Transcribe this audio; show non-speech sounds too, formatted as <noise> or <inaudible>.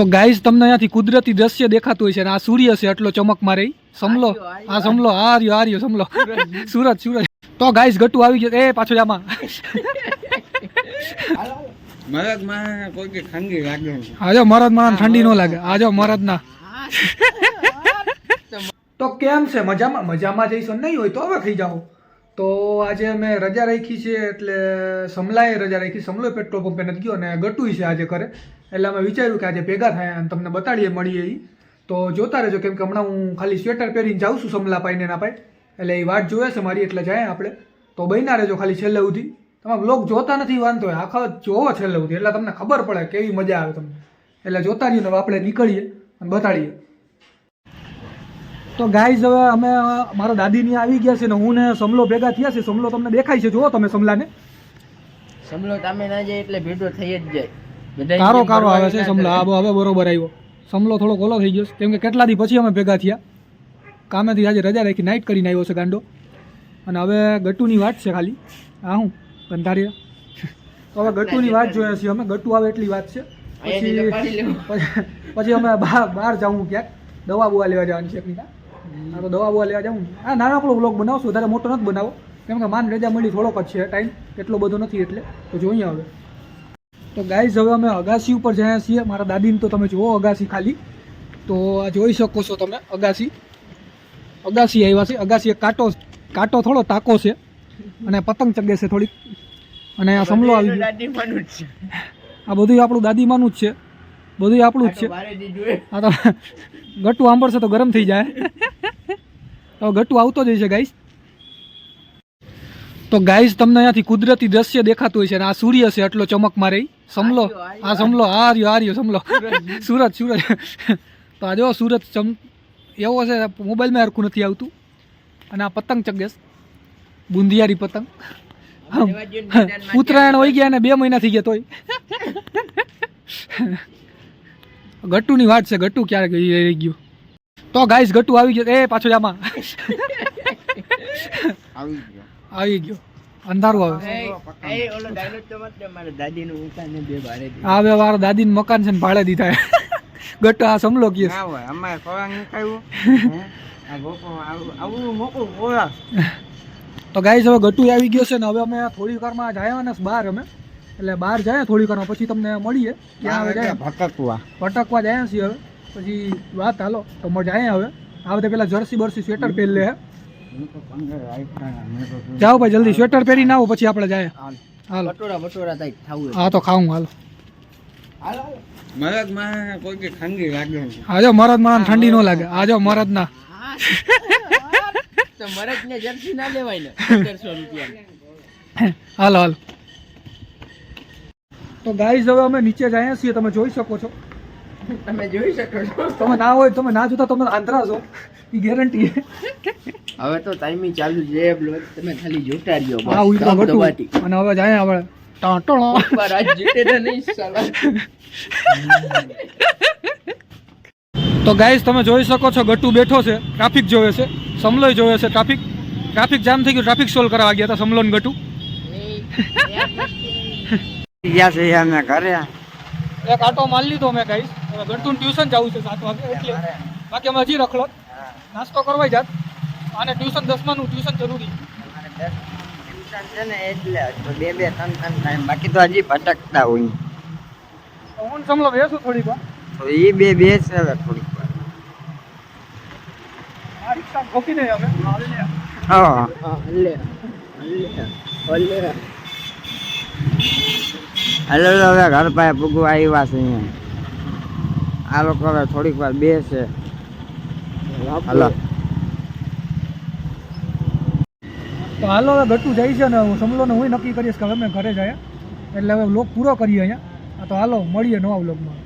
તો ગાઈઝ તમને અહીંયાથી કુદરતી દ્રશ્ય દેખાતું હોય છે અને આ સૂર્ય છે એટલો ચમક મારે સમલો. આ સમલો આ રહ્યો આ રહ્યો સમલો. સુરત સુરત તો ગાઈઝ ગટુ આવી ગયો. એ પાછો જામાં મગજમાં કોઈ કે ખંગી લાગે છે આજો મરદ મરદ ઠંડી ન લાગે. આજો મરદ ના. તો કેમ છે? મજામાં મજામાં જઈશું? નહીં હોય તો હવે ખાઈ જાઓ. તો આજે અમે રજા રાખી છે એટલે સમલાએ રજા રાખી. સમલો પેટ્રોલ પંપે નથી ગયો અને ગટુય છે આજે કરે એટલે અમે વિચાર્યું કે આજે ભેગા થયા અને તમને બતાડીએ, મળીએ એ તો જોતા રહેજો, કેમ કે હમણાં હું ખાલી સ્વેટર પહેરીને જાઉં છું સમલા પાઈને ના પાઈ એટલે એ વાટ જોવે છે મારી, એટલે જાય આપણે. તો બન્યા રહેજો ખાલી છેલ્લે સુધી. તમે બ્લોગ જોતા નથી, વાંધો આખા જોવો છેલ્લે સુધી, એટલે તમને ખબર પડે કેવી મજા આવે તમને. એટલે જોતા રહીએ આપણે નીકળીએ અને બતાડીએ. તો ગાઈઝ હવે અમે, મારા દાદીની આવી ગયા છે ને હું ને સમલો ભેગા થયા છે. સમલો તમને દેખાય છે. જુઓ તમે સમલાને. સમલો તમે ના જાય એટલે ભેટો થઈ જ જાય. કારો કારો આવે છે સમલા આ હવે બરોબર આવ્યો. સમલો થોડો ઓલો થઈ ગયો કેમ કે કેટલા દી પછી અમે ભેગા થયા. કામેથી આજે રજા રાખી નાઇટ કરીને આવ્યો છે ગાંડો. અને હવે ગટુની વાત છે ખાલી. હા હું બંધારીએ તો હવે ગટુની વાત જોઈએ છીએ અમે. ગટુ આવે એટલી વાત છે. પછી પછી અમે બહાર બહાર જાઉં ક્યાંક. દવા બોવા લેવા જવાની છે એકની તો દવા બવા લેવા જાઉં. હા નાનકડો બ્લોગ બનાવશું વધારે મોટો નથી બનાવો. કેમ કે માન રજા મળી થોડોક જ છે ટાઈમ એટલો બધો નથી એટલે. તો જોઈએ હવે. તો ગાઈઝ હવે અમે અગાસી ઉપર જયા છીએ. મારા દાદીને તો તમે જુઓ અગાસી ખાલી. તો આ જોઈ શકો છો તમે અગાસી. અગાસી આવ્યા છે. અગાસી કાંટો કાંટો થોડો તાકો છે અને પતંગ ચગે છે થોડીક. અને આ સમલો આવી જ છે. આ બધું આપણું દાદીમાનું જ છે. બધું આપણું જ છે. હા તો ગટુ આંબળશે તો ગરમ થઈ જાય. તો ગટુ આવતો જ છે ગાઈસ તો ગાઈઝ તમને અહીંયાથી કુદરતી દ્રશ્ય દેખાતું હોય છે અને આ સૂર્ય છે એટલો ચમક મારે. સમલો. આ સમલો આ રહ્યો આ રહ્યો સમલો. સુરત સુરત તો આ જો સુરત ચમ એવો છે મોબાઈલમાં હરખું નથી આવતું. અને આ પતંગ ચગેશ બુંદિયારી પતંગ. ઉત્તરાયણ હોય ગયા ને બે મહિના થઈ ગયા તોય. ગટ્ટુની વાત છે ગટ્ટુ ક્યારે રહી ગયું. તો ગાઈસ ગટ્ટુ આવી ગયો. એ પાછો આમાં. આવી ગયો. આવી ગયો. અંધારું આવે દાદીનું બે બારે દીધું. આ હવે મારા દાદીનું મકાન છે ને ભાડે દીધા. <laughs> ગટ્ટુ આ સમલો કીએ અમારે <laughs> હે? મોકું ખોરાક <laughs> તો ગાઈસ હવે ગટ્ટુ આવી ગયો છે ને હવે અમે થોડી વારમાં જાય ને બહાર અમે. એટલે બહાર જાય થોડી વારમાં પછી તમને મળીએ. ક્યાં આવે જાય? ભટકવા. ભટકવા જાય છીએ હવે. પછી વાત હાલો તો મજા જાય હવે. આ બધા પેલા જર્સી બરસી સ્વેટર પહેરી લે જાઓ ભાઈ જલ્દી સ્વેટર પહેરીને આવો પછી આપણે જાય. હાલો. બટોરા બટોરા થાય ખાવું હા તો ખાવું હાલો. હાલો. માં કોઈ કે ખંગી લાગે આજો મરદમાં ઠંડી ન લાગે. આજો મરદ ના તો મરદ ને જર્સી ના લેવાય ને 1500 રૂપિયા હાલો હાલો. તો ગાઈઝ હવે અમે નીચે જઈએ છીએ. તમે જોઈ શકો છો. તમે જોઈ શકો છો. તમે ના હોય તમે ના જોતા તમે આંતરા છો. એ ગેરંટી હવે તો ટાઈમિંગ ચાલુ છે બ્લોગ તમે ખાલી જોતા રહ્યો હા ઉઈ તો દબ ગટુ અને હવે જાય આપણે. ટાટણો પર આજ જીતે તો નહીં સાલા. તો ગાઈસ તમે જોઈ શકો છો ગટુ બેઠો છે ટ્રાફિક જોવે છે સમલોય જોવે છે ટ્રાફિક ટ્રાફિક જામ થઈ ગયું ટ્રાફિક સોલ્વ કરવા ગયા હતા સમલોન ગટુ યા ગયા છે અમે ઘરે. એક આટો માલ લીધો મેં ગાઈસ હવે ગટુ ટ્યુશન જવું છે સાત વાગે એટલે બાકી અમે હજી રખડો. નાસ્તો કરવાય જાત. અને ટ્યુશન દસમાનું ટ્યુશન જરૂરી ટ્યુશન છે ને એટલે બે બે ત્રણ ત્રણ ટાઈમ. બાકી તો હજી ભટકતા હોય. હું સમલો બેસું થોડીક વાર તો એ બે બે છે હવે થોડીક વાર. આ રિક્ષા હા હા. લે હાલો હવે ઘર પાસે પૂગવા આવ્યા છે અહીંયા. આ લોકો હવે થોડીક વાર બેસે. હાલો. તો હાલો હવે ગટ્ટુ જાય છે ને હું સમલો હું નક્કી કરીશ કે હવે અમે ઘરે જાય એટલે હવે લોક પૂરો કરીએ અહીંયા. તો હાલો, મળીએ નવા વ્લોગમાં.